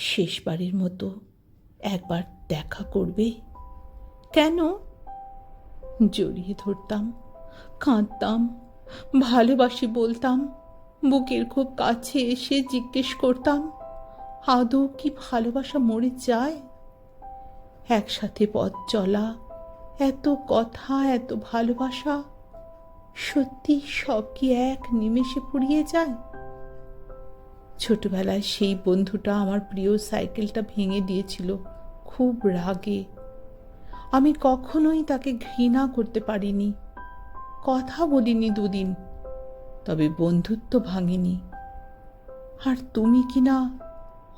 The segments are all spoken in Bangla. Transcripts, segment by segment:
শেষবারের মতো একবার দেখা করবে? কেন? জড়িয়ে ধরতাম, কাঁদতাম, ভালোবাসি বলতাম, বুকের খুব কাছে এসে জিজ্ঞেস করতাম, আদৌ কি ভালোবাসা মরে যায়? একসাথে পথ চলা, এত কথা, এত ভালোবাসা, সত্যি সব কি এক নিমেষে পুড়িয়ে যায়? ছোটবেলায় সেই বন্ধুটা আমার প্রিয় সাইকেলটা ভেঙে দিয়েছিল। খুব রাগে। আমি কখনোই তাকে ঘৃণা করতে পারিনি। কথা বলিনি দুদিন, তবে বন্ধুত্ব ভাঙেনি। আর তুমি কি না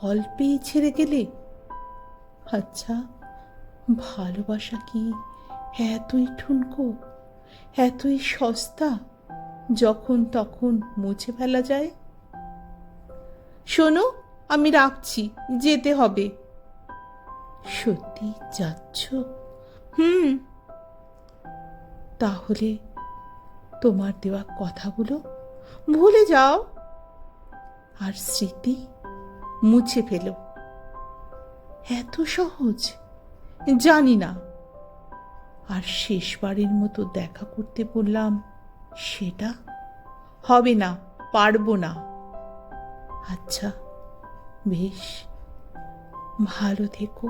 অল্পেই ছেড়ে গেলে? আচ্ছা ভালোবাসা কি এতই ঠুনকো, এতই সস্তা, যখন তখন মুছে ফেলা যায়? শোনো, আমি রাখছি, যেতে হবে। সত্যি যাচ্ছ? হুম। তাহলে তোমার দেওয়া কথাগুলো ভুলে যাও। আর স্মৃতি মুছে ফেলো। এত সহজ? জানি না। আর শেষবারের মতো দেখা করতে বললাম, সেটা হবে না, পারব না। আচ্ছা বেশ। ভালো থেকো।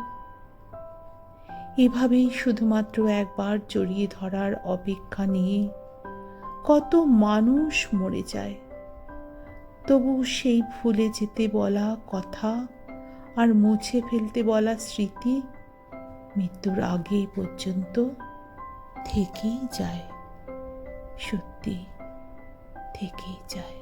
এভাবেই শুধুমাত্র একবার জড়িয়ে ধরার অপেক্ষা নিয়ে কত মানুষ মরে যায়। তবু সেই ভুলে যেতে বলা কথা আর মুছে ফেলতে বলা স্মৃতি মৃত্যুর আগে পর্যন্ত থেকেই যায়। সত্যি থেকেই যায়।